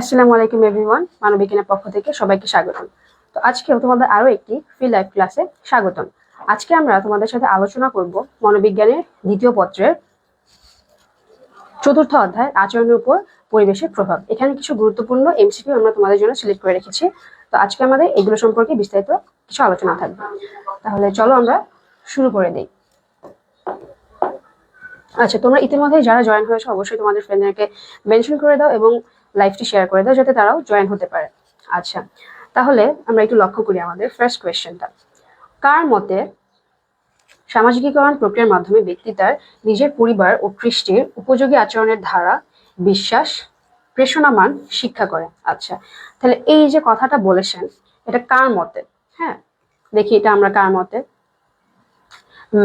আসসালামু আলাইকুম এভরিওয়ান মানবিজ্ঞানের পক্ষ থেকে সবাইকে স্বাগতম। তো আজকেও তোমাদের আরও একটি ফ্রি লাইভ ক্লাসে স্বাগতম। আজকে আমরা তোমাদের সাথে আলোচনা করব মনোবিজ্ঞানের দ্বিতীয় পত্রের চতুর্থ অধ্যায় আচরণের উপর পরিবেশের প্রভাব। এখানে কিছু গুরুত্বপূর্ণ এমসিকিউ আমরা তোমাদের জন্য সিলেক্ট করে রেখেছি। তো আজকে আমাদের এগুলো সম্পর্কে বিস্তারিত কিছু আলোচনা থাকবে। তাহলে চলো আমরা শুরু করে দিই। আচ্ছা তোমরা ইতিমধ্যে যারা জয়েন হয়েছে, অবশ্যই তোমাদের ফ্রেন্ডদেরকে মেনশন করে দাও এবং লাইভটি শেয়ার করে দাও যাতে তারাও জয়েন হতে পারে। আচ্ছা তাহলে আমরা একটু লক্ষ্য করি আমাদের ফার্স্ট কোয়েশ্চেনটা কার মতে সামাজিকীকরণ প্রক্রিয়ার মাধ্যমে ব্যক্তি তার নিজের পরিবার ও কৃষ্টির উপযোগী আচরণের ধারা, বিশ্বাস প্রেষণামান শিক্ষা করে? আচ্ছা তাহলে এই যে কথাটা বলেছেন, এটা কার মতে? হ্যাঁ দেখি এটা আমরা কার মতে?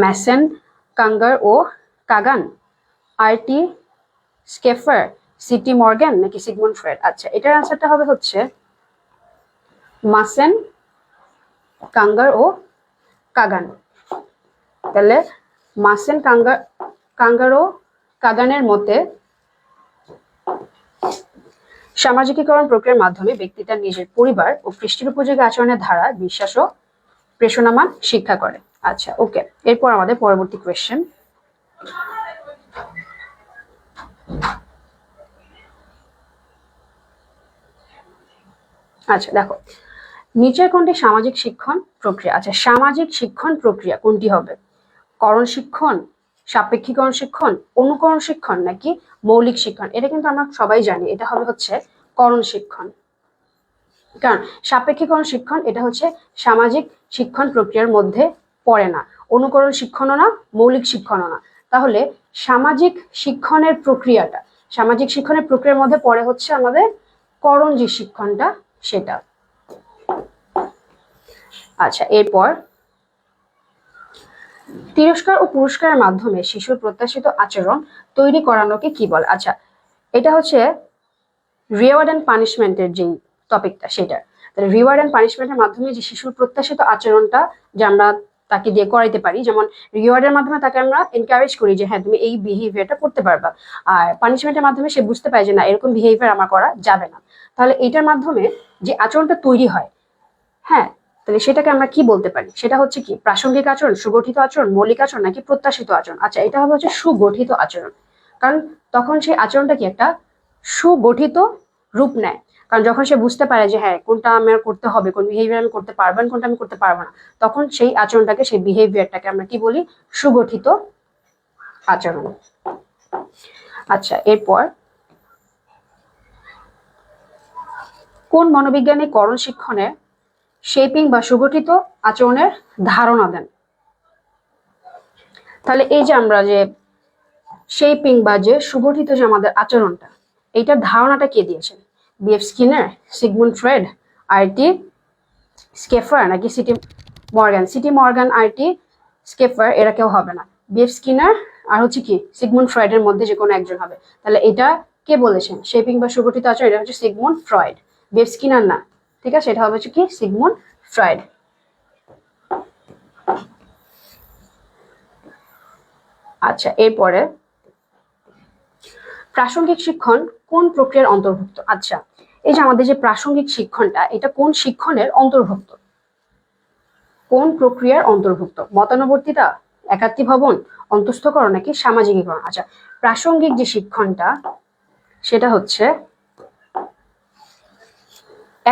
ম্যাসেন, কাঙ্গার ও Kagan, RT Schaefer CT Morgan নাকি সিগমন্ড ফ্রেড? আচ্ছা এটার আনসারটা হবে হচ্ছে মাসেন, কাঙ্গার ও কাগান। তাহলে মাসেন, কাঙ্গার কাঙ্গার ও কাগানের মতে সামাজিকীকরণ প্রক্রিয়ার মাধ্যমে ব্যক্তি তার নিজের পরিবার ও পৃষ্টির উপযোগী আচরণের ধারা, বিশ্বাস ও প্রেষণামান শিক্ষা করে। আচ্ছা ওকে এরপর আমাদের পরবর্তী কোয়েশ্চেন আচ্ছা দেখো। নিচের কোনটি সামাজিক শিক্ষণ প্রক্রিয়া? আচ্ছা সামাজিক শিক্ষণ প্রক্রিয়া কোনটি হবে? করণ শিক্ষণ, সাপেক্ষীকরণ শিক্ষণ, অনুকরণ শিক্ষণ নাকি মৌলিক শিক্ষণ? এটা কিন্তু আমরা সবাই জানি। এটা হবে হচ্ছে করণ শিক্ষণ। কারণ সাপেক্ষীকরণ শিক্ষণ, এটা হচ্ছে সামাজিক শিক্ষণ প্রক্রিয়ার মধ্যে পড়ে না। অনুকরণ শিক্ষণও না, মৌলিক শিক্ষণও না। তাহলে সামাজিক শিক্ষণের প্রক্রিয়াটা, সামাজিক শিক্ষণের প্রক্রিয়ার মধ্যে পড়ে হচ্ছে আমাদের করণ যে শিক্ষণটা সেটা। আচ্ছা এরপর। তিরস্কার ও পুরস্কারের মাধ্যমে শিশুর প্রত্যাশিত আচরণ তৈরি করানোকে কি বলে? আচ্ছা এটা হচ্ছে রিওয়ার্ড অ্যান্ড পানিশমেন্টের যেই টপিকটা সেটা। তাহলে রিওয়ার্ড অ্যান্ড পানিশমেন্টের মাধ্যমে যে শিশুর প্রত্যাশিত আচরণটা যে আমরা তাকে দিয়ে করাইতে পারি, যেমন রিওয়ার্ডের মাধ্যমে তাকে আমরা এনকারেজ করি যে হ্যাঁ তুমি এই বিহেভিয়ারটা করতে পারবা। আর পানিশমেন্টের মাধ্যমে সে বুঝতে পারে যে, না, এরকম বিহেভিয়ার আমার করা যাবে না। তাহলে এটার মাধ্যমে যে আচরণটা তৈরি হয়। হ্যাঁ তাহলে সেটাকে আমরা কি বলতে পারি? সেটা হচ্ছে কি, প্রাসঙ্গিক আচরণ, সুগঠিত আচরণ, মৌলিক আচরণ নাকি প্রত্যাশিত আচরণ? আচ্ছা এটা হবে হচ্ছে সুগঠিত আচরণ। কারণ তখন সেই আচরণটা কি একটা সুগঠিত রূপ নেয়। কারণ যখন সে বুঝতে পারে যে হ্যাঁ কোনটা আমার করতে হবে, কোন বিহেভিয়ার আমি করতে পারব না, কোনটা আমি করতে পারব না, তখন সেই আচরণটাকে, সেই বিহেভিয়ারটাকে আমরা কি বলি? সুগঠিত আচরণ। আচ্ছা এরপর কোন মনোবিজ্ঞানী করণ শিক্ষণে শেপিং বা সুগঠিত আচরণের ধারণা দেন? তাহলে এই যে আমরা যে শেপিং বা যে সুগঠিত যে আমাদের আচরণটা, এইটার ধারণাটা কে দিয়েছেন? B F Skinner Sigmund Freud R T Schaefer নাকি C T Morgan C T Morgan R T Schaefer এরা কেউ হবে না। বিএফ স্কিনার আর হচ্ছে কি সিগমুন্ড ফ্রয়েডের মধ্যে যে কোনো একজন হবে। তাহলে এটা কে বলেছেন? শেপিং বা সুগঠিত আচরণ, এটা হচ্ছে সিগমুন্ড ফ্রয়েড বিএফ স্কিনার না, ঠিক আছে? এটা হবে কি? সিগমুন্ড ফ্রয়েড আচ্ছা এরপরে প্রাসঙ্গিক শিক্ষণ কোন প্রক্রিয়ার অন্তর্ভুক্ত? আচ্ছা এই যে আমাদের যে প্রাসঙ্গিক শিক্ষণটা, এটা কোন শিক্ষণের অন্তর্ভুক্ত? কোন প্রক্রিয়ার অন্তর্ভুক্ত? মতানুবর্তিতা একাত্তি ভবন, অন্তস্থকরণ নাকি সামাজিকীকরণ? আচ্ছা প্রাসঙ্গিক যে শিক্ষণটা, সেটা হচ্ছে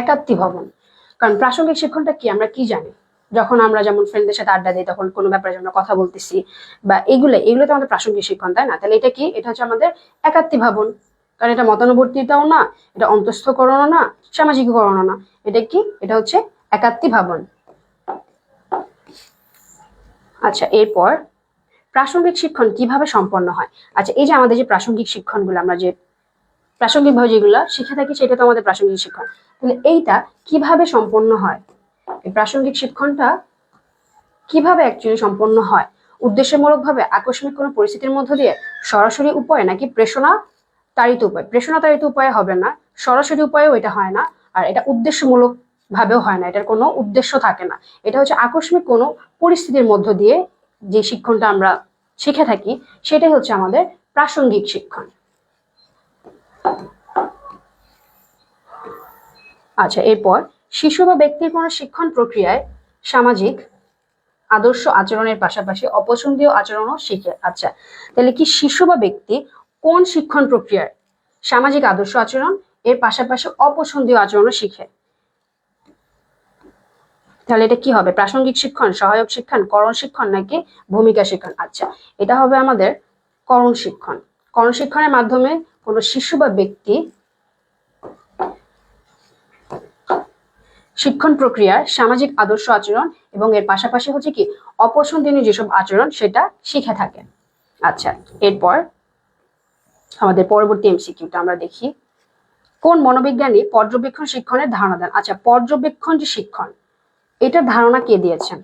একাত্তি ভবন। কারণ প্রাসঙ্গিক শিক্ষণটা কি, আমরা কি জানি? যখন আমরা যেমন ফ্রেন্ডদের সাথে আড্ডা দিই, তখন কোনো ব্যাপারে আমরা কথা বলতেছি, বা এগুলো এগুলো তো আমাদের প্রাসঙ্গিক শিক্ষণ, তাই না? তাহলে এটা কি? এটা হচ্ছে আমাদের একাত্তি ভাবন। কারণ এটা মতানুবর্তিতাও না, এটা অন্তস্থকরণও না, সামাজিকীকরণও না। এটা কি? এটা হচ্ছে একাত্তি ভাবন। আচ্ছা এরপর প্রাসঙ্গিক শিক্ষণ কীভাবে সম্পন্ন হয়? আচ্ছা এই যে আমাদের যে প্রাসঙ্গিক শিক্ষণগুলো, আমরা যে প্রাসঙ্গিকভাবে যেগুলো শিখে থাকি সেটা তো আমাদের প্রাসঙ্গিক শিক্ষণ। তাহলে এইটা কীভাবে সম্পন্ন হয়? এই প্রাসঙ্গিক শিক্ষণটা কীভাবে অ্যাকচুয়ালি সম্পন্ন হয়? উদ্দেশ্যমূলকভাবে আকস্মিক কোনো পরিস্থিতির মধ্য দিয়ে সরাসরি উপায় নাকি প্রেষণা তাড়িত উপায়? প্রেষণা তাড়িত উপায়ে হবে না, সরাসরি উপায়েও এটা হয় না, আর এটা উদ্দেশ্যমূলক ভাবেও হয় না, এটার কোনো উদ্দেশ্য থাকে না। এটা হচ্ছে আকস্মিক কোনো পরিস্থিতির মধ্য দিয়ে যে শিক্ষণটা আমরা শিখে থাকি, সেটাই হচ্ছে আমাদের প্রাসঙ্গিক শিক্ষণ। আচ্ছা এরপর শিশু বা ব্যক্তির কোনো শিক্ষণ প্রক্রিয়ায় সামাজিক আদর্শ আচরণের পাশাপাশি অপছন্দীয় আচরণও শিখে। আচ্ছা তাহলে কি শিশু বা ব্যক্তি কোন শিক্ষণ প্রক্রিয়ার সামাজিক আদর্শ আচরণ, এর পাশাপাশি অপছন্দীয় আচরণও শিখে? তাহলে এটা কি হবে? প্রাসঙ্গিক শিক্ষণ, সহায়ক শিক্ষণ, করণ শিক্ষণ নাকি ভূমিকা শিক্ষণ? আচ্ছা এটা হবে আমাদের করণ শিক্ষণ। করণ শিক্ষণের মাধ্যমে কোনো শিশু বা ব্যক্তি শিক্ষণ প্রক্রিয়ার সামাজিক আদর্শ আচরণ এবং এর পাশাপাশি হচ্ছে কি, অপছন্দনীয় যেসব আচরণ সেটা শিখে থাকে। আচ্ছা এরপর আমাদের পরবর্তী এমসিকিউটা আমরা দেখি। কোন মনোবিজ্ঞানী পর্যবেক্ষণ শিক্ষণের ধারণা দেন? আচ্ছা পর্যবেক্ষণ যে শিক্ষণ, এটার ধারণা কে দিয়েছেন?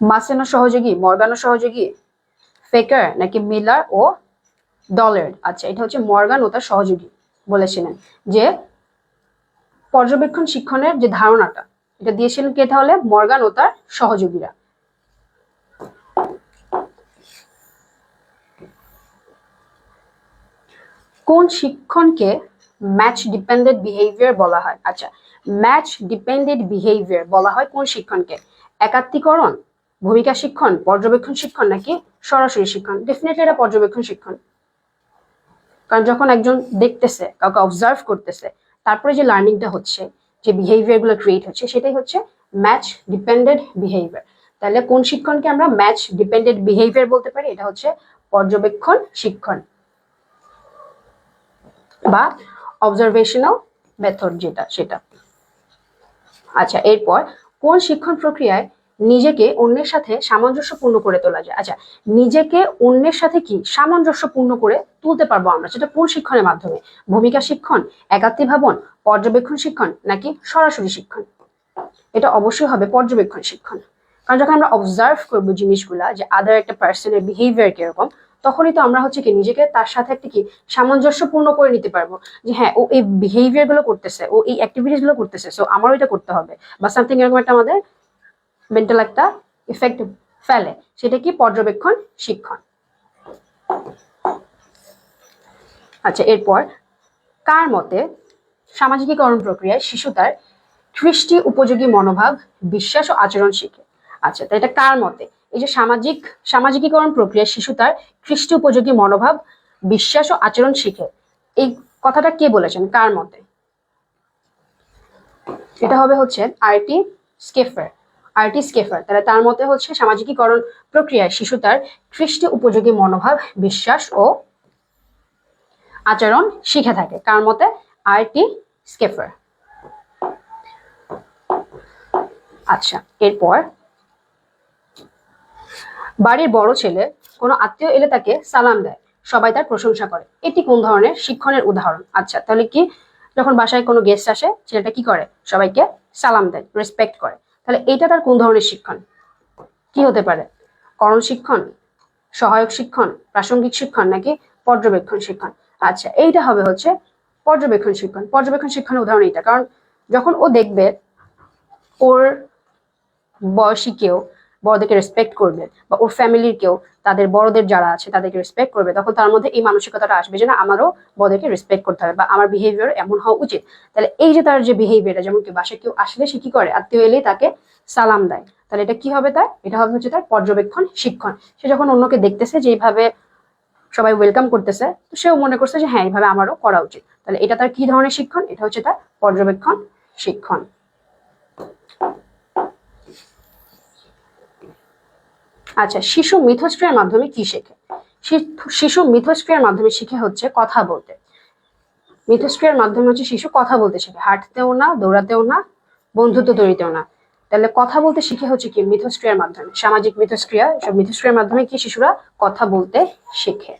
মাসেনো সহযোগী, মর্গানো সহযোগী, ফেকার নাকি মিলার ও ডলের আচ্ছা এটা হচ্ছে মর্গান ও তার সহযোগী বলেছিলেন, যে পর্যবেক্ষণ শিক্ষণের যে ধারণাটা, এটা দিয়েছিলেন কে তাহলে? মর্গান ও তার সহযোগীরা। কোন শিক্ষণকে ম্যাচ ডিপেন্ডেন্ট বিহেভিয়ার বলা হয়? আচ্ছা ম্যাচ ডিপেন্ডেন্ট বিহেভিয়ার বলা হয় কোন শিক্ষণকে? একাত্মীকরণ, ভূমিকা শিক্ষণ, পর্যবেক্ষণ শিক্ষণ নাকি সরাসরি শিক্ষণ? ডেফিনেটলি এটা পর্যবেক্ষণ শিক্ষণ। কারণ যখন একজন দেখতেছে, কাউকে অবজার্ভ করতেছে, তারপরে যে লার্নিংটা হচ্ছে, যে বিহেভিয়ারগুলো ক্রিয়েট হচ্ছে, সেটাই হচ্ছে ম্যাচ ডিপেন্ডেন্ট বিহেভিয়ার তাহলে কোন শিক্ষণকে আমরা ম্যাচ ডিপেন্ডেড বিহেভিয়ার বলতে পারি? এটা হচ্ছে পর্যবেক্ষণ শিক্ষণ বা অবজারভেশনাল মেথড যেটা, সেটা। আচ্ছা এরপর কোন শিক্ষণ প্রক্রিয়ায় নিজেকে অন্যের সাথে সামঞ্জস্যপূর্ণ করে তোলা যায়। আচ্ছা নিজেকে অন্যের সাথে কি সামঞ্জস্যপূর্ণ করে তুলতে পারব আমরা? সেটা কোন শিক্ষণের মাধ্যমে? ভূমিকা শিক্ষণ একাত্মী ভাবন পর্যবেক্ষণ শিক্ষণ, নাকি সরাসরি শিক্ষণ? এটা অবশ্যই হবে পর্যবেক্ষণ শিক্ষণ। কারণ যখন আমরা অবজার্ভ করব জিনিসগুলা যে আদার একটা পার্সনের বিহেভিয়ার কীরকম, তখনই তো আমরা হচ্ছে কি নিজেকে তার সাথে একটা কি সামঞ্জস্যপূর্ণ করে নিতে পারব। যে হ্যাঁ ও এই বিহেভিয়ারগুলো করতেছে, ও এই অ্যাক্টিভিটিসগুলো করতেছে সো আমারও এটা করতে হবে, বা সামথিং এরকম একটা আমাদের মেন্টাল একটা ইফেক্ট ফেলে, সেটা কি পর্যবেক্ষণ, শিক্ষণ। আচ্ছা এরপর, কার মতে সামাজিকীকরণ প্রক্রিয়ায় শিশু তার খ্রিস্টি উপযোগী মনোভাব, বিশ্বাস ও আচরণ শিখে? আচ্ছা তো এটা কার মতে? এই যে সামাজিক, সামাজিকীকরণ প্রক্রিয়ায় শিশু তার খ্রিস্টি উপযোগী মনোভাব, বিশ্বাস ও আচরণ শিখে? এই কথাটা কে বলেছেন? কার মতে? এটা হবে হচ্ছে আরটি স্কেফার। আরটি স্কেফার তাহলে তার মতে হচ্ছে সামাজিকীকরণ প্রক্রিয়ায় শিশু তার খ্রিস্টি উপযোগী মনোভাব, বিশ্বাস ও আচরণ শিখে থাকে। কার মতে? আরটি স্কেফার আচ্ছা এরপর বাড়ির বড় ছেলে কোনো আত্মীয় এলে তাকে সালাম দেয়, সবাই তার প্রশংসা করে। এটি কোন ধরনের শিক্ষণের উদাহরণ? আচ্ছা তাহলে কি যখন বাসায় কোনো গেস্ট আসে, ছেলেটা কি করে? সবাইকে সালাম দেয় রেসপেক্ট করে। তাহলে এটা তার কোন ধরনের শিক্ষণ? কি হতে পারে? করণ শিক্ষণ, সহায়ক শিক্ষণ, প্রাসঙ্গিক শিক্ষণ নাকি পর্যবেক্ষণ শিক্ষণ? আচ্ছা এইটা হবে হচ্ছে পর্যবেক্ষণ শিক্ষণ। পর্যবেক্ষণ শিক্ষণের উদাহরণ এইটা। কারণ যখন ও দেখবে ওর বয়সী কেউ বড়দেরকে রেসপেক্ট করবে বা ওর ফ্যামিলির কেউ, তাদের বড়দের যারা আছে তাদেরকে রেসপেক্ট করবে, তখন তার মধ্যে এই মানসিকতাটা আসবে যে না, আমারও বড়দেরকে রেসপেক্ট করতে হবে বা আমার বিহেভিয়ার এমন হওয়া উচিত। তাহলে এই যে তার যে বিহেভিয়ারটা যেমন কি বাসায় কেউ আসলে সে কি করে? আত্মীয় এলেই তাকে সালাম দেয়। তাহলে এটা কি হবে তার? এটা হবে হচ্ছে তার পর্যবেক্ষণ, শিক্ষণ। সে যখন অন্যকে দেখতেছে যে এইভাবে সবাই ওয়েলকাম করতেছে, তো সেও মনে করছে যে হ্যাঁ এইভাবে আমারও করা উচিত। তাহলে এটা তার কি ধরনের শিক্ষণ? এটা হচ্ছে তার পর্যবেক্ষণ, শিক্ষণ। আচ্ছা শিশু মিথস্ক্রিয়ার মাধ্যমে কি শেখে? শিশু মিথস্ক্রিয়ার মাধ্যমে শিখে হচ্ছে কথা বলতে। মিথস্ক্রিয়ার মাধ্যমে হচ্ছে শিশু কথা বলতে শেখে। হাঁটতেও না, দৌড়াতেও না, বন্ধুত্ব তৈরিতেও না। তাহলে কথা বলতে শিখে হচ্ছে কি মিথস্ক্রিয়ার মাধ্যমে? সামাজিক মিথস্ক্রিয়া, এসব মিথস্ক্রিয়ার মাধ্যমে কি শিশুরা কথা বলতে শেখে?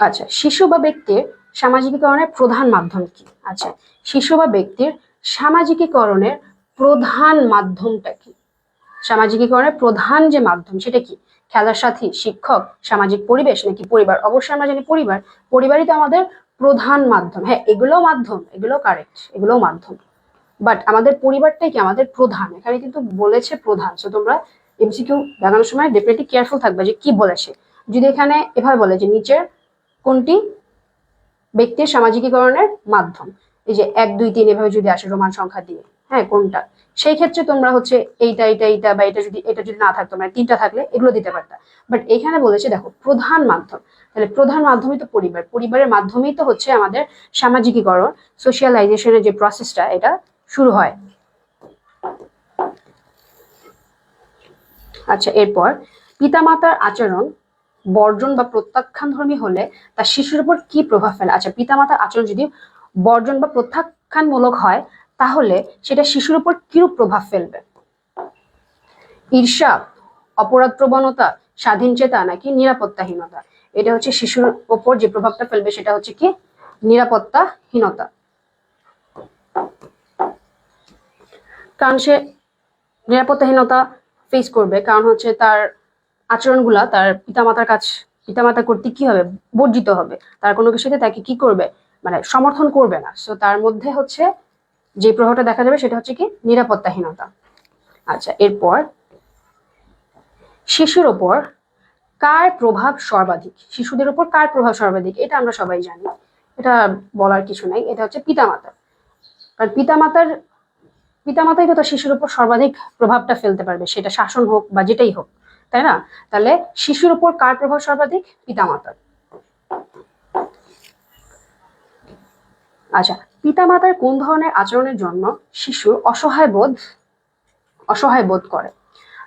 আচ্ছা শিশু বা ব্যক্তির সামাজিকীকরণের প্রধান মাধ্যম কি? আচ্ছা শিশু বা ব্যক্তির সামাজিকীকরণের প্রধান মাধ্যমটা কি? সামাজিকীকরণের প্রধান যে মাধ্যম সেটা কি? খেলার সাথী, শিক্ষক, সামাজিক পরিবেশ নাকি পরিবার? অবশ্যই আমরা জানি পরিবার। পরিবারই তো আমাদের প্রধান মাধ্যম। হ্যাঁ এগুলো মাধ্যম এগুলো কারেক্ট এগুলোও মাধ্যম। বাট আমাদের পরিবারটাই কি? আমাদের প্রধান। এখানে কিন্তু বলেছে প্রধান। সো তোমরা এমসিকিউ দেখানোর সময় ডেফিনেটলি কেয়ারফুল থাকবে যে কি বলেছে। যদি এখানে এভাবে বলে যে নিচের কোনটি ব্যক্তির সামাজিকীকরণের মাধ্যম, এই যে এক, দুই, তিন এভাবে যদি আসে রোমান সংখ্যা দিয়ে হ্যাঁ কোনটা? সেই ক্ষেত্রে তোমরা হচ্ছে এইটা এইটা এইটা বা এটা যদি এটা যদি না থাকতো মানে তিনটা থাকলে এগুলো দিতে পারতা। বাট এখানে বলেছে, দেখো, প্রধান মাধ্যম। তাহলে প্রধান মাধ্যমই তো পরিবার। পরিবারের মাধ্যমেই তো হচ্ছে আমাদের সামাজিকীকরণ সোশিয়ালাইজেশনের যে প্রসেসটা এটা শুরু হয়। আচ্ছা এরপর, পিতামাতার আচরণ বর্জন বা প্রত্যাখ্যান ধর্মী হলে তার শিশুর উপর কি প্রভাব ফেলে? আচ্ছা পিতামাতার আচরণ যদি বর্জন বা প্রত্যাখ্যানমূলক হয় তাহলে সেটা শিশুর উপর কিরূপ প্রভাব ফেলবে? ঈর্ষা, অপরাধ প্রবণতা, স্বাধীন চেতা নাকি নিরাপত্তাহীনতা? এটা হচ্ছে শিশুর ওপর যে প্রভাবটা ফেলবে সেটা হচ্ছে কি? নিরাপত্তাহীনতা। কারণ সে নিরাপত্তাহীনতা ফেস করবে, কারণ হচ্ছে তার আচরণগুলা, তার পিতামাতার কাছ, পিতামাতা কর্তৃক কি হবে? বর্জিত হবে। তার কোনো কিছুতে তাকে কি করবে? মানে সমর্থন করবে না। সো তার মধ্যে হচ্ছে যে প্রভাবটা দেখা যাবে সেটা হচ্ছে কি নিরাপত্তাহীনতা। আচ্ছা এরপর শিশুর ওপর কার প্রভাব সর্বাধিক? শিশুদের ওপর কার প্রভাব সর্বাধিক? এটা আমরা সবাই জানি। এটা বলার কিছু নাই। এটা হচ্ছে পিতামাতা কারণ পিতামাতার, পিতামাতাই তো তার শিশুর উপর সর্বাধিক প্রভাবটা ফেলতে পারবে, সেটা শাসন হোক বা যেটাই হোক, তাই না? তাহলে শিশুর উপর কার প্রভাব সর্বাধিক? পিতামাতার। আচ্ছা পিতামাতার কোন ধরনের আচরণের জন্য শিশু অসহায় বোধ অসহায় বোধ করে?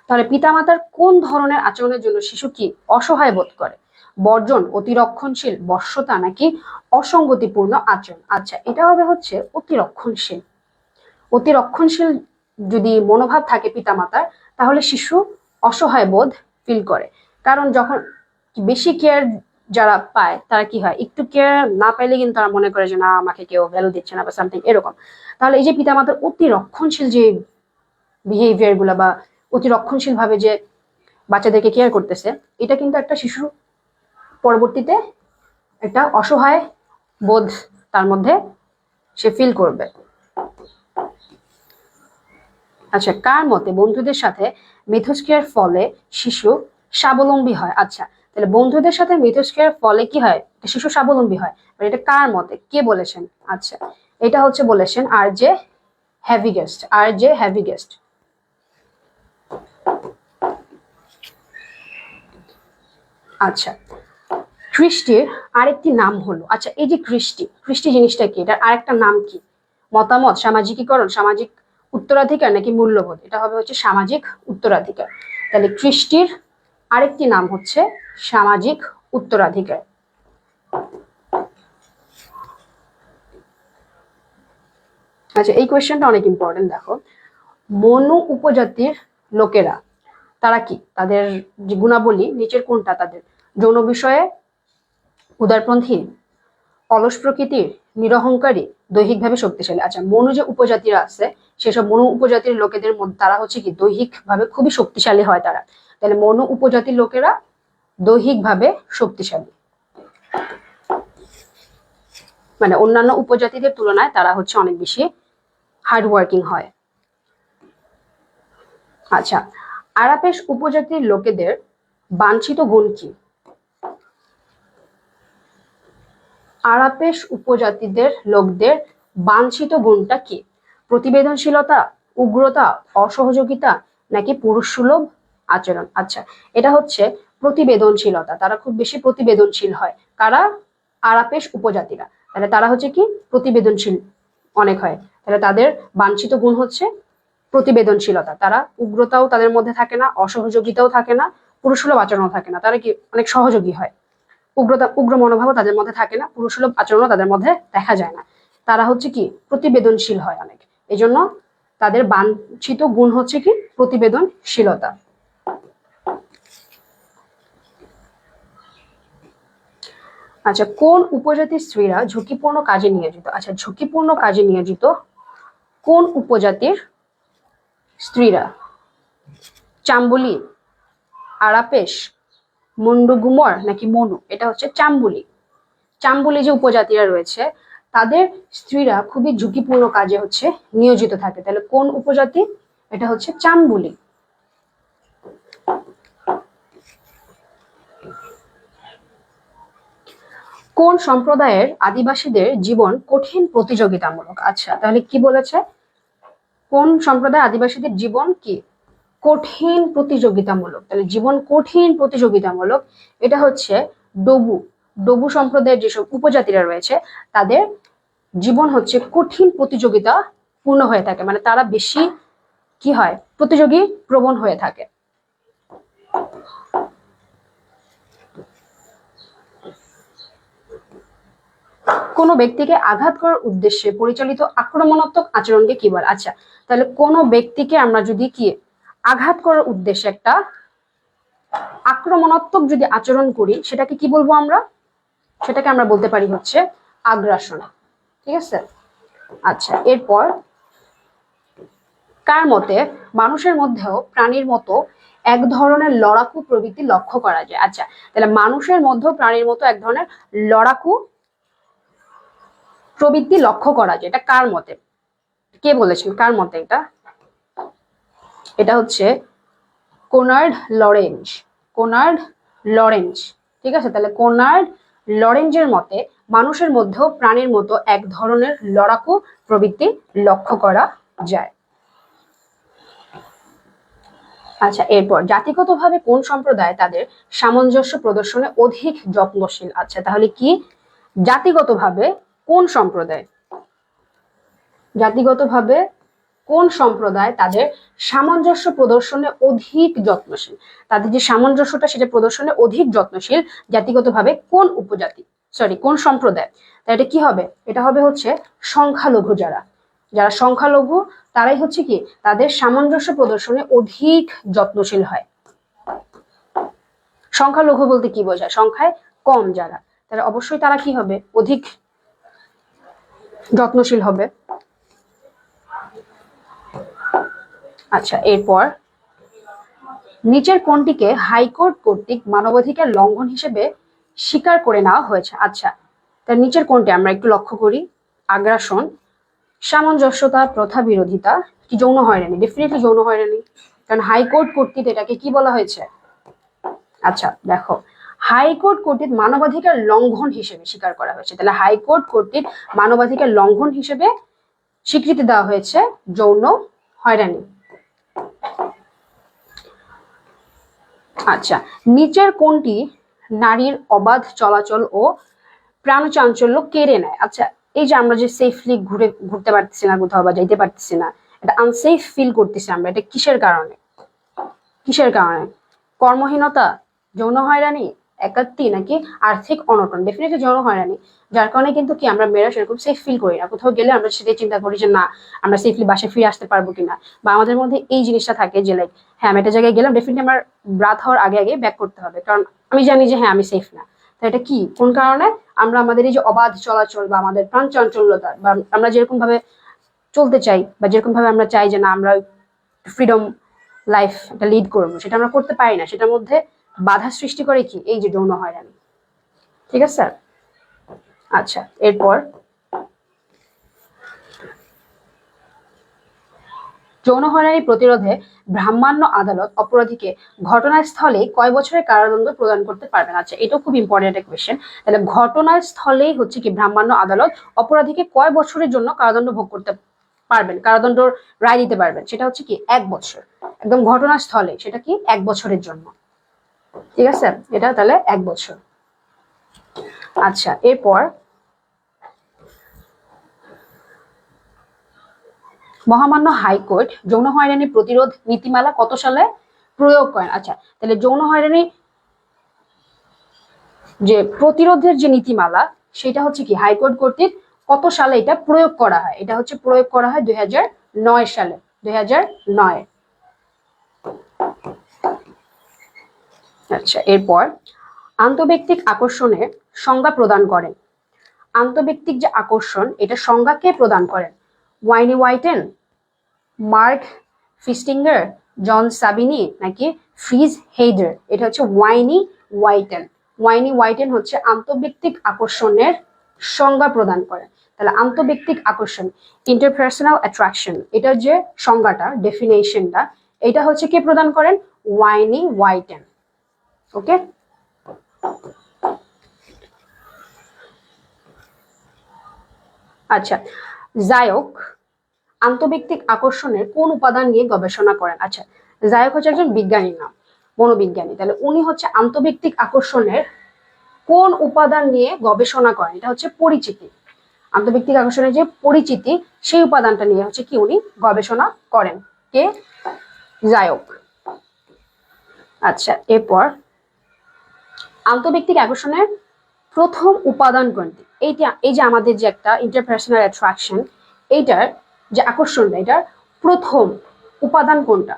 তাহলে পিতামাতার কোন ধরনের আচরণের জন্য শিশু কি অসহায় বোধ করে? বর্জন, অতিরক্ষণশীল, বর্ষতা নাকি অসঙ্গতিপূর্ণ আচরণ? আচ্ছা এটা হবে হচ্ছে অতিরক্ষণশীল। অতিরক্ষণশীল যদি মনোভাব থাকে পিতামাতার, তাহলে শিশু অসহায় বোধ ফিল করে। কারণ যখন বেশি কেয়ার যারা পায়, তারা কি হয়? একটু কেয়ার না পাইলে কিন্তু তারা মনে করে যে, না, আমাকে কেউ ভ্যালু দিচ্ছে না বা সামথিং এরকম। তাহলে এই যে পিতামাতার অতি রক্ষণশীল যে বিহেভিয়ারগুলা বা অতি রক্ষণশীল ভাবে যে বাচ্চাদেরকে কেয়ার করতেছে, এটা কিন্তু একটা শিশু পরবর্তীতে একটা অসহায় বোধ তার মধ্যে সে ফিল করবে। আচ্ছা কার মতে বন্ধুদের সাথে মিথস্ক্রিয়ার ফলে শিশু স্বাবলম্বী হয়? আচ্ছা তাহলে বন্ধুদের সাথে মিথস্ক্রিয়ার ফলে কি হয়? শিশু স্বাবলম্বী হয়। এটা কার মতে? কে বলেছেন? আচ্ছা এটা হচ্ছে বলেছেন আর যে হ্যাভি গেস্ট আর যে হ্যাভি গেস্ট আচ্ছা কৃষ্টির আরেকটি নাম হলো আচ্ছা এই যে কৃষ্টি কৃষ্টি জিনিসটা কি? এটার আরেকটা নাম কি? মতামত, সামাজিকীকরণ, সামাজিক উত্তরাধিকার নাকি মূল্যবোধ? এটা হবে হচ্ছে সামাজিক উত্তরাধিকার। তাহলে কৃষ্টির আরেকটি নাম হচ্ছে সামাজিক উত্তরাধিকার। আচ্ছা এই কোয়েশ্চেনটা অনেক ইম্পর্টেন্ট দেখো। মনু উপজাতির লোকেরা, তারা কি? তাদের যে গুণাবলী, নিচের কোনটা তাদের? যৌন বিষয়ে উদারপন্থী, অলস প্রকৃতির, নিরহংকারী, দৈহিকভাবে শক্তিশালী। আচ্ছা মনু যে উপজাতিরা আছে, সেসব মনু উপজাতির লোকেদের মধ্যে তারা হচ্ছে কি? দৈহিকভাবে খুবই শক্তিশালী হয় তারা। তাহলে মনু উপজাতির লোকেরা দৈহিকভাবে শক্তিশালী। মানে অন্যান্য উপজাতিদের তুলনায় তারা হচ্ছে অনেক বেশি হার্ড ওয়ার্কিং হয়। আচ্ছা আরাপেশ উপজাতির লোকেদের বাঞ্ছিত গুণ কি? আরাপেশ উপজাতিদের লোকদের বাঞ্ছিত গুণটা কি? প্রতিবেদনশীলতা, উগ্রতা, অসহযোগিতা নাকি পুরুষ সুলভ আচরণ? আচ্ছা এটা হচ্ছে প্রতিবেদনশীলতা, তারা খুব বেশি প্রতিবেদনশীল হয়। কারা? আরাপেশ উপজাতিরা। তাহলে তারা হচ্ছে কি? প্রতিবেদনশীল অনেক হয়। তাহলে তাদের বাঞ্ছিত গুণ হচ্ছে প্রতিবেদনশীলতা। তারা উগ্রতাও তাদের মধ্যে থাকে না, অসহযোগিতাও থাকে না পুরুষসুলভ আচরণও থাকে না। তারা কি অনেক সহযোগী হয়। উগ্রতা, উগ্র মনোভাবও তাদের মধ্যে থাকে না পুরুষসুলভ আচরণও তাদের মধ্যে দেখা যায় না। তারা হচ্ছে কি? প্রতিবেদনশীল হয় অনেক। এই জন্য তাদের বাঞ্ছিত গুণ হচ্ছে কি? প্রতিবেদনশীলতা। আচ্ছা কোন উপজাতির স্ত্রীরা ঝুঁকিপূর্ণ কাজে নিয়োজিত? আচ্ছা ঝুঁকিপূর্ণ কাজে নিয়োজিত কোন উপজাতির স্ত্রীরা? চাম্বুলি, আরাপেশ, মুন্ডুগুমর নাকি মনু? এটা হচ্ছে চাম্বুলি। চাম্বুলি যে উপজাতিরা রয়েছে, তাদের স্ত্রীরা খুবই ঝুঁকিপূর্ণ কাজে হচ্ছে নিয়োজিত থাকে। তাহলে কোন উপজাতি? এটা হচ্ছে চাম্বুলি। কোন সম্প্রদায়ের আদিবাসীদের জীবন কঠিন প্রতিযোগিতামূলক? আচ্ছা তাহলে কি বলেছে? কোন সম্প্রদায় আদিবাসীদের জীবন কি কঠিন প্রতিযোগিতামূলক? তাহলে জীবন কঠিন প্রতিযোগিতামূলক, এটা হচ্ছে ডবু। ডবু সম্প্রদায়ের যেসব উপজাতিরা রয়েছে, তাদের জীবন হচ্ছে কঠিন প্রতিযোগিতা পূর্ণ হয়ে থাকে। মানে তারা বেশি কি হয়? প্রতিযোগী প্রবণ হয়ে থাকে। কোনো ব্যক্তিকে আঘাত করার উদ্দেশ্যে পরিচালিত আক্রমণাত্মক আচরণকে কি বলে? আচ্ছা তাহলে কোনো ব্যক্তিকে আমরা যদি কি আঘাত করার উদ্দেশ্যে একটা আক্রমণাত্মক যদি আচরণ করি, সেটাকে কি বলব আমরা? সেটাকে আমরা বলতে পারি হচ্ছে আগ্রাসন। ঠিক আছে? আচ্ছা এরপর কার মতে মানুষের মধ্যেও প্রাণীর মতো এক ধরনের লড়াকু প্রবৃত্তি লক্ষ্য করা যায়? আচ্ছা তাহলে মানুষের মধ্যেও প্রাণীর মতো এক ধরনের লড়াকু প্রবৃত্তি লক্ষ্য করা যায়, এটা কার মতে? কে বলেছেন? কার মতে এটা? এটা হচ্ছে কোনার্ড লরেঞ্জ কোনার্ড লরেঞ্জ, ঠিক আছে? তাহলে কোনার্ড লরেঞ্জের মতে মানুষের মধ্যেও প্রাণীর মতো এক ধরনের লড়াকু প্রবৃত্তি লক্ষ্য করা যায়। আচ্ছা এরপর জাতিগতভাবে কোন সম্প্রদায় তাদের সামঞ্জস্য প্রদর্শনে অধিক যত্নশীল আচ্ছা তাহলে কি? জাতিগতভাবে কোন সম্প্রদায়? জাতিগতভাবে কোন সম্প্রদায় তাদের সামঞ্জস্য প্রদর্শনে অধিক যত্নশীল? তাদের যে সামঞ্জস্যটা সেটা প্রদর্শনে অধিক যত্নশীল জাতিগতভাবে কোন উপজাতি? সরি কোন সম্প্রদায়? তাই এটা কি হবে? এটা হবে হচ্ছে সংখ্যালঘু যারা। যারা সংখ্যালঘু, তারাই হচ্ছে কি? তাদের সামঞ্জস্য প্রদর্শনে অধিক যত্নশীল হয়। সংখ্যালঘু বলতে কি বোঝায়? সংখ্যায় কম যারা। তাহলে অবশ্যই তারা কি হবে? অধিক যত্নশীল হবে। আচ্ছা এরপর নিচের কোনটিকে হাইকোর্ট কর্তৃক মানবাধিকার লঙ্ঘন হিসেবে স্বীকার করে নেওয়া হয়েছে। আচ্ছা তার নিচের কোনটি আমরা একটু লক্ষ্য করি। আগ্রাসন, সামঞ্জস্যতা, প্রথা বিরোধিতা, কি যৌন হয়রানি? ডেফিনেটলি যৌন হয়রানি। কারণ হাইকোর্ট কর্তৃক এটাকে কি বলা হয়েছে? আচ্ছা দেখো হাইকোর্ট কর্তৃক মানবাধিকার লঙ্ঘন হিসেবে স্বীকার করা হয়েছে। তাহলে হাইকোর্ট কর্তৃক মানবাধিকার লঙ্ঘন হিসেবে স্বীকৃতি দেওয়া হয়েছে যৌন হয়রানি। আচ্ছা নিচের কোনটি নারীর অবাধ চলাচল ও প্রাণচাঞ্চল্য কেড়ে নেয়? আচ্ছা এই যে আমরা যে সেফলি ঘুরে, ঘুরতে পারতেছি না কোথাও বা যাইতে পারতেছি না, এটা আনসেফ ফিল করতেছি আমরা, এটা কিসের কারণে? কিসের কারণে? কর্মহীনতা, যৌন হয়রানি একাত্তি নাকি আর্থিক অনটন। ডেফিনেটলি যৌন হয়রানি যার কারণে কিন্তু কি আমরা মেয়েরা সেরকম সেফ ফিল করি না। কোথাও গেলে আমরা সেটাই চিন্তা করি যে, না, আমরা সেফলি বাসায় ফিরে আসতে পারব কিনা? বা আমাদের মধ্যে এই জিনিসটা থাকে যে লাইক হ্যাঁ আমি একটা জায়গায় গেলাম ডেফিনেটলি আমার ব্রাথ হওয়ার আগে আগে ব্যাক করতে হবে। কারণ আমি জানি যে হ্যাঁ আমি সেফ না। তো এটা কি? কোন কারণে? আমরা আমাদের এই যে অবাধ চলাচল বা আমাদের প্রাণ চাঞ্চল্যতা বা আমরা যেরকম ভাবে চলতে চাই বা যেরকম ভাবে আমরা চাই যে, না, আমরা ফ্রিডম লাইফ লিড করব। সেটা আমরা করতে পারি না। সেটার মধ্যে বাধা সৃষ্টি করে কি? এই যে যৌন হয়রানি। ঠিক আছে, স্যার? আচ্ছা এরপর? যৌন হয়রানি প্রতিরোধে ব্রাহ্মাণ্য আদালত অপরাধীকে ঘটনাস্থলেই কয় বছরের কারাদণ্ড প্রদান করতে পারবেন আচ্ছা এটাও খুব ইম্পর্টেন্ট একটা কোয়েশ্চেন তাহলে ঘটনাস্থলেই হচ্ছে কি ব্রাহ্মাণ্য আদালত অপরাধীকে কয় বছরের জন্য কারাদণ্ড ভোগ করতে পারবেন? কারাদণ্ড রায় দিতে পারবেন। সেটা হচ্ছে কি, এক বছর। একদম ঘটনাস্থলে, সেটা কি, এক বছরের জন্য। ঠিক আছে? এটা তাহলে এক বছর। আচ্ছা এরপর? মহামান্য হাইকোর্ট যৌন হয়রানি প্রতিরোধ নীতিমালা কত সালে প্রয়োগ করেন? আচ্ছা তাহলে যৌন হয়রানি যে প্রতিরোধের যে নীতিমালা, সেটা হচ্ছে কি? হাইকোর্ট কর্তৃক কত সালে এটা প্রয়োগ করা হয়? এটা হচ্ছে প্রয়োগ করা হয় দুই সালে। দুই হাজার নয়। আচ্ছা এরপর আন্তঃব্যক্তিক আকর্ষণের সংজ্ঞা প্রদান করেন আন্তঃব্যক্তিক যে আকর্ষণ, এটা সংজ্ঞা কে প্রদান করেন ওয়াইনি ওয়াইটেন মার্ক ফিস্টিঙ্গার, জন সাবিনি নাকি ফ্রিজ হেইডার? এটা হচ্ছে ওয়াইনি ওয়াইটেন ওয়াইনি ওয়াইটেন হচ্ছে আন্তঃব্যক্তিক আকর্ষণের সংজ্ঞা প্রদান করেন তাহলে আন্তঃব্যক্তিক আকর্ষণ, ইন্টারপার্সোনাল অ্যাট্রাকশন এটার যে সংজ্ঞাটা ডেফিনেশনটা এটা হচ্ছে কে প্রদান করেন? ওয়াইনি ওয়াইটেন ওকে? আচ্ছা জায়ক আন্তঃব্যক্তিক আকর্ষণের কোন উপাদান নিয়ে গবেষণা করেন? আচ্ছা জায়ক হচ্ছে একজন বিজ্ঞানী নাম, মনোবিজ্ঞানী। তাহলে উনি হচ্ছে আন্তঃব্যক্তিক আকর্ষণের কোন উপাদান নিয়ে গবেষণা করেন? এটা হচ্ছে পরিচিতি। আন্তঃব্যক্তিক আকর্ষণের যে পরিচিতি, সেই উপাদানটা নিয়ে হচ্ছে কি উনি গবেষণা করেন। কে? জায়ক আচ্ছা এরপর আন্তঃব্যক্তিক আকর্ষণের প্রথম উপাদান কোনটি? এইটা, এই যে আমাদের যে একটা ইন্টারপার্সোনাল অ্যাট্রাকশন এইটার যে আকর্ষণটা এটার প্রথম উপাদান কোনটা?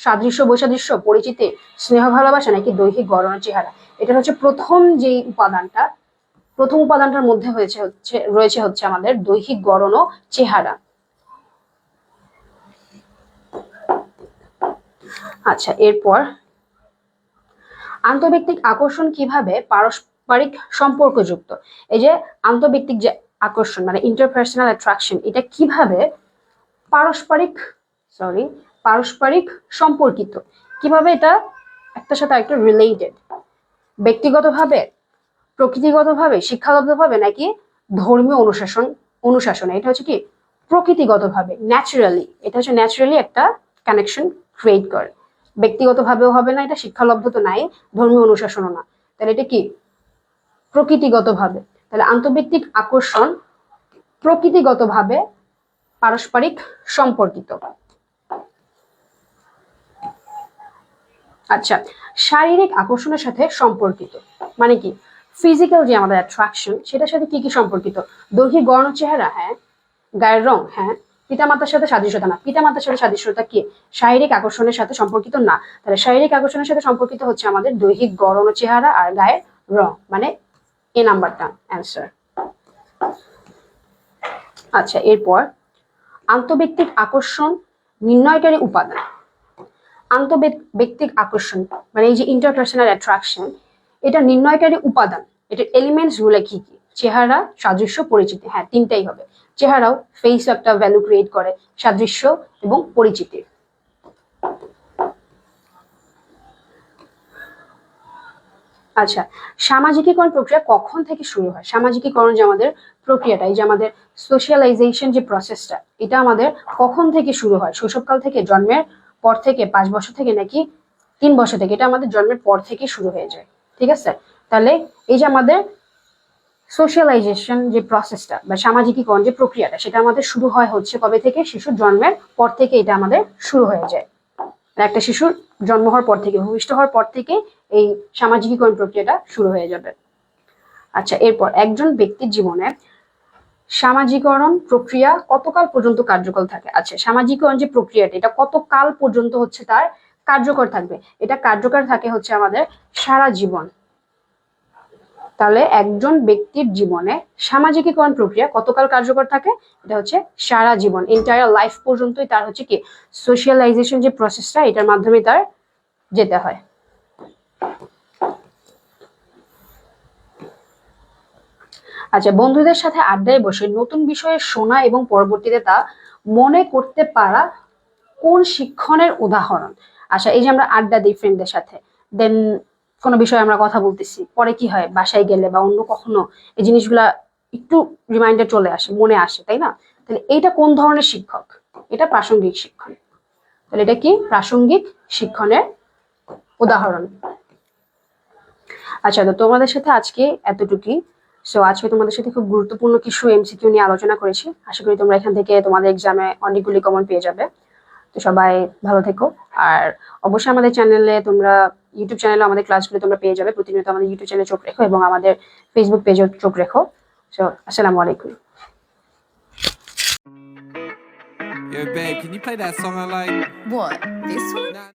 সাদৃশ্য, বৈসাদৃশ্য, পরিচিতি, স্নেহ, ভালোবাসা, নাকি দৈহিক গড়ন চেহারা? এটা হচ্ছে প্রথম যেই উপাদানটা, প্রথম উপাদানটার মধ্যে হয়েছে হচ্ছে, রয়েছে হচ্ছে আমাদের দৈহিক গড়ন ও চেহারা। আচ্ছা এরপর আন্তঃব্যক্তিক আকর্ষণ কীভাবে পারস্পরিক সম্পর্কযুক্ত? এই যে আন্তঃব্যক্তিক যে আকর্ষণ মানে ইন্টারপার্সোনাল অ্যাট্রাকশন এটা কীভাবে পারস্পরিক সরি পারস্পরিক সম্পর্কিত? কীভাবে এটা একটার সাথে একটা রিলেটেড ব্যক্তিগতভাবে, প্রকৃতিগতভাবে, শিক্ষাগতভাবে, নাকি ধর্মীয় অনুশাসন অনুশাসন? এটা হচ্ছে কি? প্রকৃতিগতভাবে ন্যাচারালি এটা হচ্ছে ন্যাচারালি একটা কানেকশন ক্রিয়েট করে। ব্যক্তিগতভাবেও হবে না, এটা শিক্ষালব্ধ তো নাই, ধর্মীয় অনুশাসনও না। তাহলে এটা কি? প্রকৃতিগতভাবে। তাহলে আন্তর্ব্যক্তিক আকর্ষণ প্রকৃতিগতভাবে পারস্পরিক সম্পর্কিত। আচ্ছা শারীরিক আকর্ষণের সাথে সম্পর্কিত। মানে কি? ফিজিক্যাল যে আমাদের অ্যাট্রাকশন সেটার সাথে কি কি সম্পর্কিত? দৈহিক গড়ন চেহারা হ্যাঁ। গায়ের রং হ্যাঁ। পিতামাতার সাথে সাদৃশ্যতা না। পিতামাতার সাথে সাদৃশ্যতা কি? শারীরিক আকর্ষণের সাথে সম্পর্কিত না। তাহলে শারীরিক আকর্ষণের সাথে সম্পর্কিত হচ্ছে আমাদের দৈহিক ও চেহারা আর গায়ের রং মানে এ নাম্বারটা অ্যান্সার আচ্ছা এরপর আন্তঃব্যক্তিক আকর্ষণ নির্ণয়কারী উপাদান। আন্তঃব্যক্তিক আকর্ষণ মানে এই যে ইন্টারপার্সোনাল অ্যাট্রাকশন এটা নির্ণয়কারী উপাদান। এটার এলিমেন্টসগুলো কি কি? চেহারা, সাদৃশ্য, পরিচিতি। হ্যাঁ তিনটাই হবে। চেহারাও ফেস একটা ভ্যালু ক্রিয়েট করে সাদৃশ্য এবং পরিচিতি। আচ্ছা সামাজিকীকরণ প্রক্রিয়া কখন থেকে শুরু হয়? সামাজিকীকরণ যে আমাদের প্রক্রিয়াটা, এই যে আমাদের সোশিয়ালাইজেশন যে প্রসেসটা এটা আমাদের কখন থেকে শুরু হয়? শৈশবকাল থেকে, জন্মের পর থেকে, পাঁচ বছর থেকে নাকি তিন বছর থেকে? এটা আমাদের জন্মের পর থেকে শুরু হয়ে যায়। ঠিক আছে? তাহলে এই যে আমাদের সোশ্যালাইজেশন যে প্রসেসটা বা সামাজিকীকরণ যে প্রক্রিয়াটা, সেটা আমাদের শুরু হয় হচ্ছে কবে থেকে? শিশুর জন্মের পর থেকে এটা আমাদের শুরু হয়ে যায়। একটা শিশুর জন্ম হওয়ার পর থেকে, ভূমিষ্ঠ হওয়ার পর থেকে এই সামাজিকীকরণ প্রক্রিয়াটা শুরু হয়ে যাবে। আচ্ছা এরপর একজন ব্যক্তির জীবনে সামাজিকরণ প্রক্রিয়া কতকাল পর্যন্ত কার্যকর থাকে? আচ্ছা সামাজিকরণ যে প্রক্রিয়াটা, এটা কতকাল পর্যন্ত হচ্ছে তার কার্যকর থাকবে? এটা কার্যকর থাকে হচ্ছে আমাদের সারা জীবন। তাহলে একজন ব্যক্তির জীবনে সামাজিকীকরণ প্রক্রিয়া কতকাল কার্যকর থাকে? এটা হচ্ছে সারা জীবন এন্টায়ার লাইফ পর্যন্তই তার হচ্ছে কি? সোশ্যালাইজেশন যে প্রসেসটা এটার মাধ্যমে তার যেতে হয়। আচ্ছা বন্ধুদের সাথে আড্ডায় বসে নতুন বিষয়ে শোনা এবং পরবর্তীতে তা মনে করতে পারা কোন শিক্ষণের উদাহরণ? আচ্ছা এই যে আমরা আড্ডা দিই ফ্রেন্ডদের সাথে দেন কোনো বিষয়ে আমরা কথা বলতেছি, পরে কি হয়? বাসায় গেলে বা অন্য কখনো এই জিনিসগুলা একটু রিমাইন্ডার চলে আসে, মনে আসে, তাই না? তাহলে এইটা কোন ধরনের শিক্ষক? এটা প্রাসঙ্গিক শিক্ষণ। তাহলে এটা কি? প্রাসঙ্গিক শিক্ষণের উদাহরণ। আচ্ছা তো তোমাদের সাথে আজকে এতটুকুই। সো আজকে তোমাদের সাথে খুব গুরুত্বপূর্ণ কিছু এমসিকিউ নিয়ে আলোচনা করেছি। আশা করি তোমরা এখান থেকে তোমাদের এক্সামে অনেকগুলি কমন পেয়ে যাবে। তো সবাই ভালো থেকো আর অবশ্যই আমাদের চ্যানেলে তোমরা ইউটিউব চ্যানেলে আমাদের ক্লাসগুলো তোমরা পেয়ে যাবে প্রতিনিয়ত আমাদের ইউটিউব চ্যানেলে চোখ রেখো এবং আমাদের ফেসবুক পেজেও চোখ রেখো সো আসসালামু আলাইকুম Yo, babe, can you play that song I like? What? This one? Nah.